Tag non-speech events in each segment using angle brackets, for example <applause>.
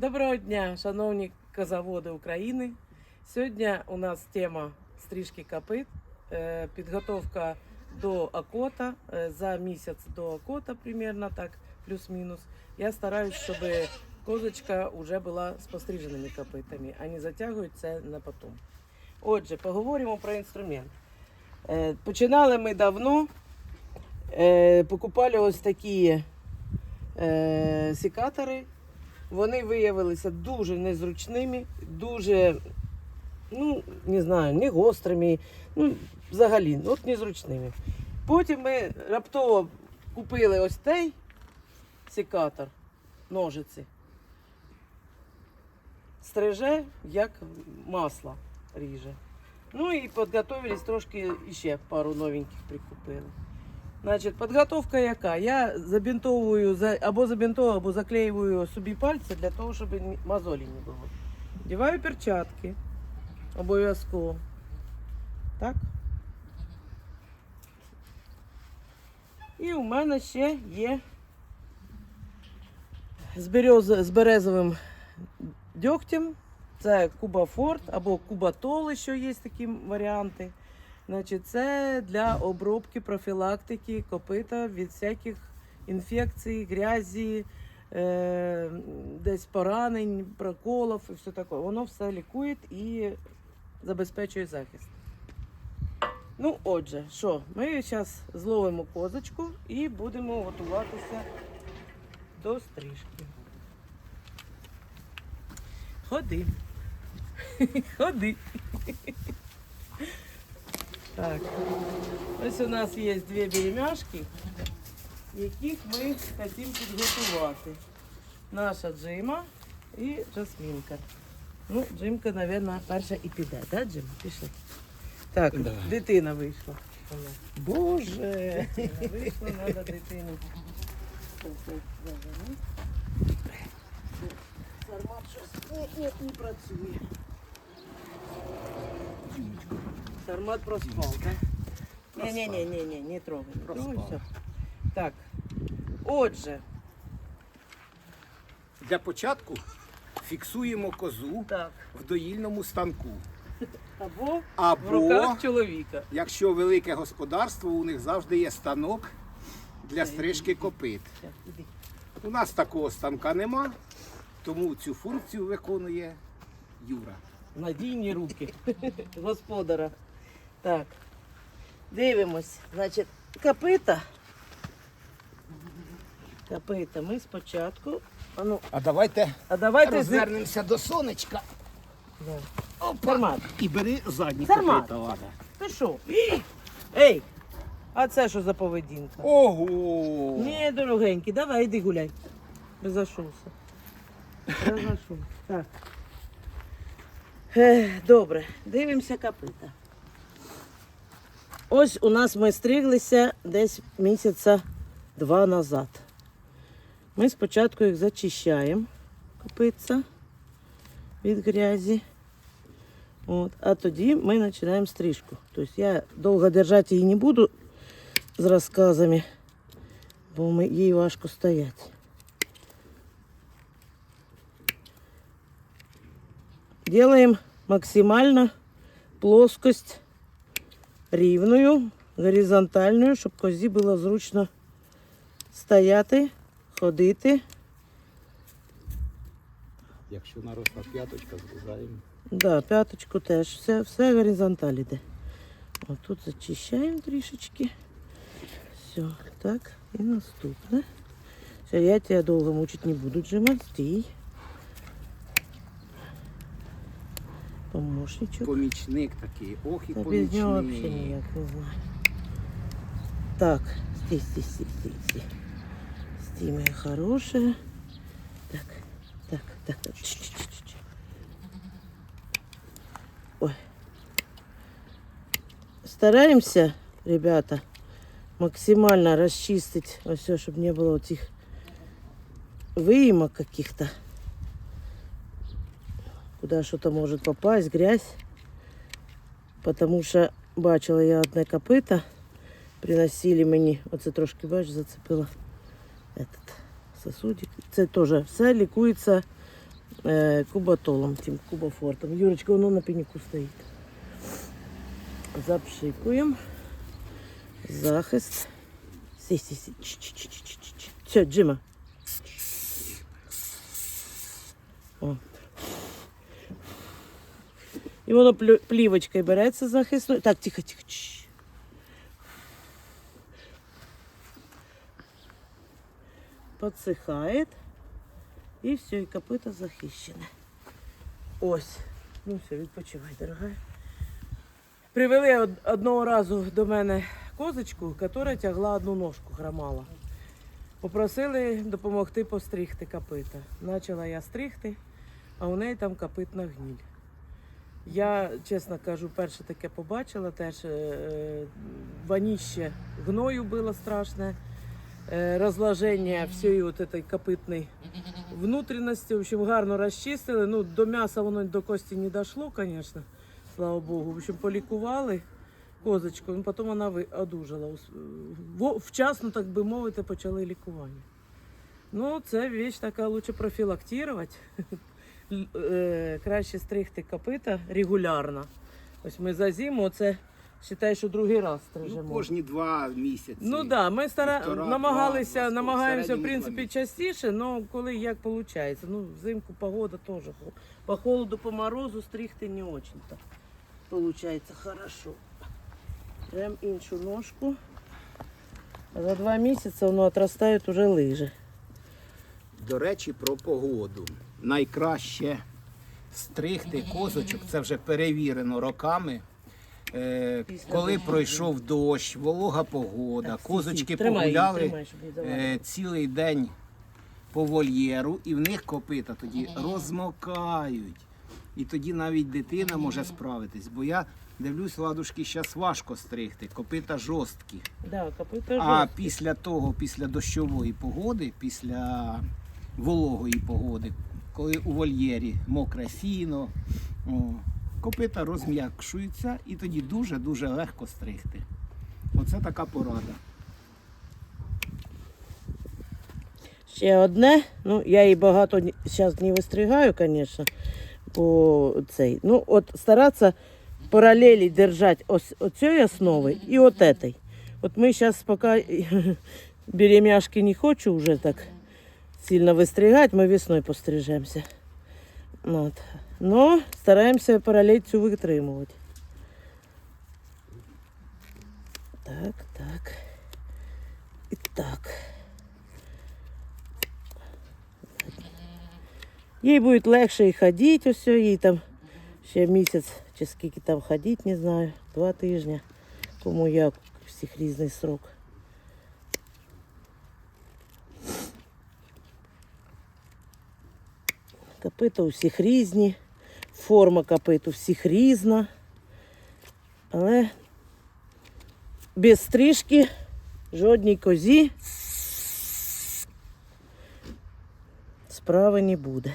Доброго дня, шановні козаводи України. Сьогодні у нас тема стрижки копит, е, підготовка до окота. Е, За місяць до окота, примерно так, плюс-мінус. Я стараюсь, щоб козочка вже була з постриженими копитами, а не затягують це на потом. Отже, поговоримо про інструмент. Е, Починали ми давно. Покупали ось такі секатори. Вони виявилися дуже незручними, дуже, ну, не знаю, не гострими, ну, взагалі, от незручними. Потім ми раптово купили ось цей секатор, ножиці. Стриже, як масло ріже. Ну і підготовились трошки ще пару новеньких прикупили. Значить, підготовка яка? Я забінтовую за- або забінтовую, або заклеюю собі пальці для того, щоб мозолі не було. Вдіваю перчатки обов'язково. Так. І у мене ще є з, берез, з березовим дьогтем. Це Кубафорт або Кубатол, що є такі варіанти. Значить, це для обробки профілактики копита від всяких інфекцій, грязі, е, десь поранень, проколів і все таке. Воно все лікує і забезпечує захист. Ну, отже, що, ми зараз зловимо козочку і будемо готуватися до стрижки. Ходи. <laughs> Ходи. Так. Ось у нас є дві беремяшки, яких ми хочемо підготувати. Наша Джима і Жасмінка. Ну, Джимка, мабуть, перша і піде, так, да, Джима? Пішли. Так, Да. дитина вийшла. Боже. Дитина Вийшла, треба дитину. Сармат щось не працює. Сармат проспав, так? Ні, ні, ні, не трогай. Не трогай, Проспав. все. Так. Отже, Для початку фіксуємо козу так. в доїльному станку. Або в Або, руках чоловіка. якщо велике господарство, у них завжди є станок для стрижки копит. Щас, іди. У нас такого станка нема, тому цю функцію виконує Юра. Надійні руки <laughs> господара. Так. Дивимось. Значить, копита. Копита ми спочатку. А, ну, А давайте а давайте з... розвернемося до сонечка. Да. Опа. Сармат, І бери задні Сармат. копита. Лада. ти що? Ей! А це що за поведінка? Ого! Ні, дорогенький, давай, іди гуляй. Розійшовся. Розійшовся. Так. Ех, Добре, дивимося копита. Ось у нас ми стриглися десь місяця два назад. Ми спочатку їх зачищаємо, копитця від грязі. От, а тоді ми починаємо стрижку. Тобто я довго держати її не буду з розказами бо їй важко стояти. Делаем максимально плоскость рівною, горизонтальною, щоб козі було зручно стояти, ходити. Якщо наросла п'яточка, зрізаємо. Да, п'яточку теж. Все, все горизонталь іде. От тут зачищаємо трішечки. Все, так, і наступне. Все, я тебе довго мучити не буду, Джима. Стій. Помощничок. Помічник такий. Ох і Та без нього взагалі помічник. ніяк не знаю. Так, стій, стій, стій, стій, стій. Стій, моя хорошая. Так, так, так, так. Чш-чш-чш-чш. Ой. Стараемся, ребята, максимально расчистить все, чтобы не было этих выемок каких-то. Куда что-то может попасть, грязь. Потому що бачила я одне копита, приносили мені, оце трошки, бачиш, зацепила этот сосудик. Це теж все лікується е, куботолом, тим кубофортом. Юрочка, воно на пеньку стоїть. Запшикуємо. Захист. Сі, сі, сі. Ч-ч-ч-ч-ч-ч. Все, Джима. О. І воно плівочкою береться захисною. Так, тихо, тихо. Подсихає. І все, і копито захищене. Ось. Ну все, відпочивай, дорога. Привели одного разу до мене козочку, яка тягла одну ножку, грамала. Попросили допомогти постригти копита. Почала я стригти, а у неї там копитна гніль. Я, чесно кажу, перше таке побачила, теж е, е, воніще гною було страшне, е, розложення всієї от этой копитної внутрішності. В общем, гарно розчистили. Ну, до м'яса воно до кості не дійшло, звісно, слава Богу. В общем, полікували козочку, ну, потім вона одужала. Вчасно, так би мовити, почали лікування. Ну, це віч така лучше профілактувати. Е, Краще стригти копита регулярно. Ось ми за зиму, це вважаю, що другий раз Ну, кожні два місяці. Ну так, да, ми стара... Півтора, намагалися, два, намагаємося, в принципі, частіше, але коли як виходить. Ну, взимку погода теж. По холоду, по морозу стригти не очень-то. Получається хорошо. Прям іншу ножку. За два місяці воно отростає уже лижи. До речі, про погоду. Найкраще стригти козочок, це вже перевірено роками. Е, коли пройшов дощ, волога погода, Так, козочки погуляли е, цілий день по вольєру, і в них копита тоді розмокають. І тоді навіть дитина може справитись. Бо я дивлюсь, ладушки зараз важко стригти, копита жорсткі. Да, копита А після того, після дощової погоди, після вологої погоди, коли у вольєрі мокре сіно, копита розм'якшуються і тоді дуже-дуже легко стригти. Оце така порада. Ще одне. Ну, я її багато зараз не вистригаю, звісно. Бо цей. Ну, от старатися паралелі держати ось оцієї основи і от этой. От ми зараз поки <laughs> беремяшки не хочу вже так сильно вистригати, ми весною пострижемося. От. Но стараємося паралель цю витримувати. Так, так. І так. Їй буде легше і ходити, ось їй там ще місяць чи скільки там ходити, не знаю, два тижні. Кому як, всіх різний срок. Копита у всіх різні, форма копит у всіх різна. Але без стрижки жодній козі справи не буде.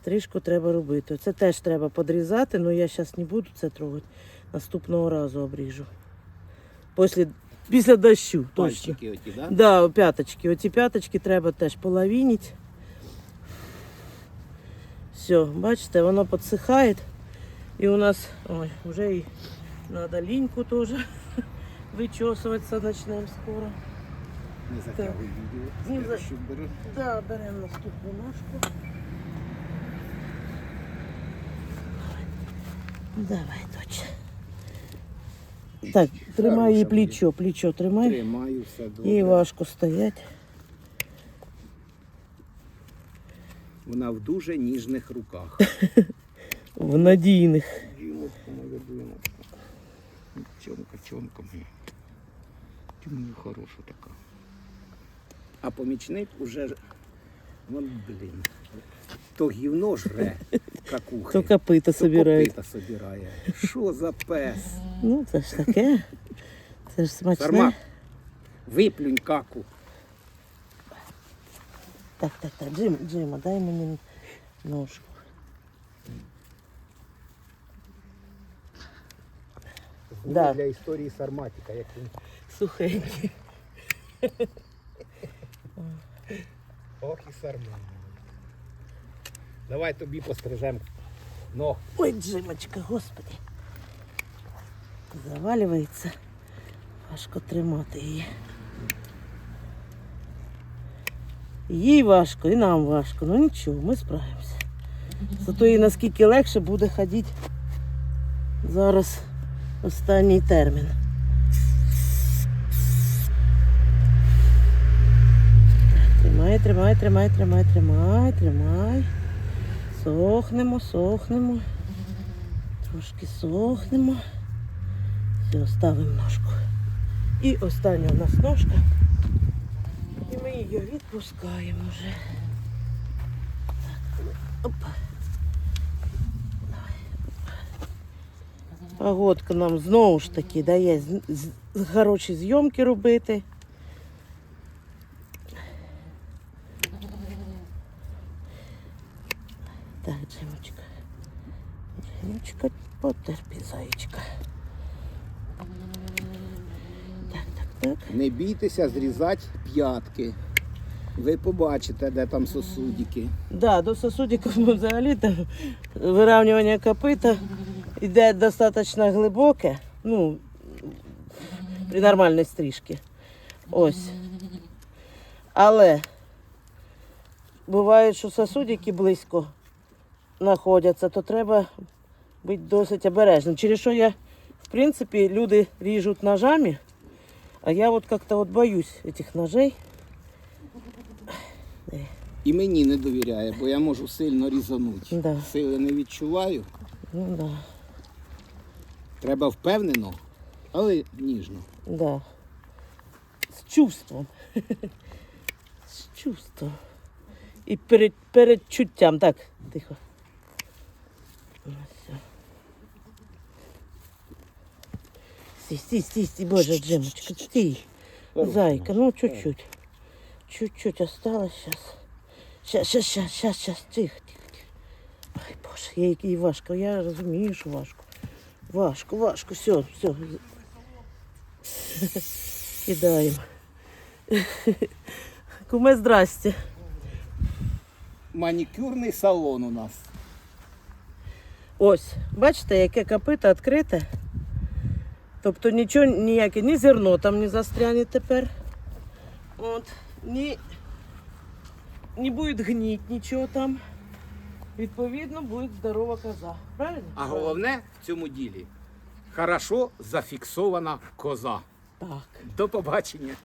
Стрижку треба робити. Це теж треба подрізати, але я зараз не буду це трогати. Наступного разу обріжу. Після, після дощу. Точно. Пальчики оті, да? Да, п'яточки. Оці п'яточки треба теж половинити. Все, бачите, воно підсихає. І у нас ой, вже і треба ліньку теж <laughs> вичосуватися почнемо скоро. Не затягуй відео. За- Да, беремо наступну ножку. Давай, доча. Так, тримай її плечо, плечо тримай. Тримаю все добре. Їй важко стоять. Вона в дуже ніжних руках. <laughs> В надійних. Дімочку, моя димочка. Чомка, чомка моя. Ти моя хороша така. А помічник уже, вон, блін, то гівно жре, <laughs> какухи. То копита то копита собирає. Що за пес? Ну, це ж таке. Це ж смачне. Сармат, виплюнь каку. Так, так, так. Джим, Джима, дай мені ножку. Да. Для історії Сарматіка, як він. Сухенький. Ох і Сармат. Давай тобі пострижемо ног. Ой, Джимочка, господи. Завалюється. Важко тримати її. Їй важко, і нам важко. Ну нічого, ми справимося. Зато їй наскільки легше буде ходити зараз останній термін. Тримай, тримай, тримай, тримай, тримай, тримай. Сохнемо, сохнемо. Трошки сохнемо. Все, ставимо ножку. І остання у нас ножка. Її відпускаємо вже. Так, оп. Погодка нам знову ж таки дає хороші зйомки робити. Так, Джимочка. Джимочка, потерпи, зайчка. Так, так, так. Не бійтеся зрізати п'ятки. Ви побачите, де там сосудики. Да, до сосудиків ми взагалі там вирівнювання копита йде достатньо глибоке, ну, при нормальній стрижці. Ось. Але буває, що сосудики близько знаходяться, то треба бути досить обережним. Через що я, в принципі, люди ріжуть ножами, а я от як-то от боюсь цих ножей. І мені не довіряє, бо я можу сильно різанути. Да. Сили не відчуваю. Ну да. Треба впевнено, але ніжно. Да. З чувством. <laughs> З чувством. І перед, передчуттям. Так, тихо. Стій, стій, стій, стій, боже, Джимочка, стій. Зайка, ну чуть-чуть. Чуть-чуть осталось сейчас. Сейчас, сейчас, сейчас, сейчас, сейчас. Тихо, тихо, тихо. Ой, боже, їй важко. Я розумію, що важко. Важко, важко. Все, все. <laughs> Кидаємо. <laughs> Куме, здрасте. Манікюрний салон у нас. Ось, бачите, яке копито відкрите. Тобто нічого ніяке, ні зерно там не застряне тепер. От, ні, не буде гнить нічого там. Відповідно, буде здорова коза. Правильно? А головне в цьому ділі хорошо зафіксована коза. Так. До побачення.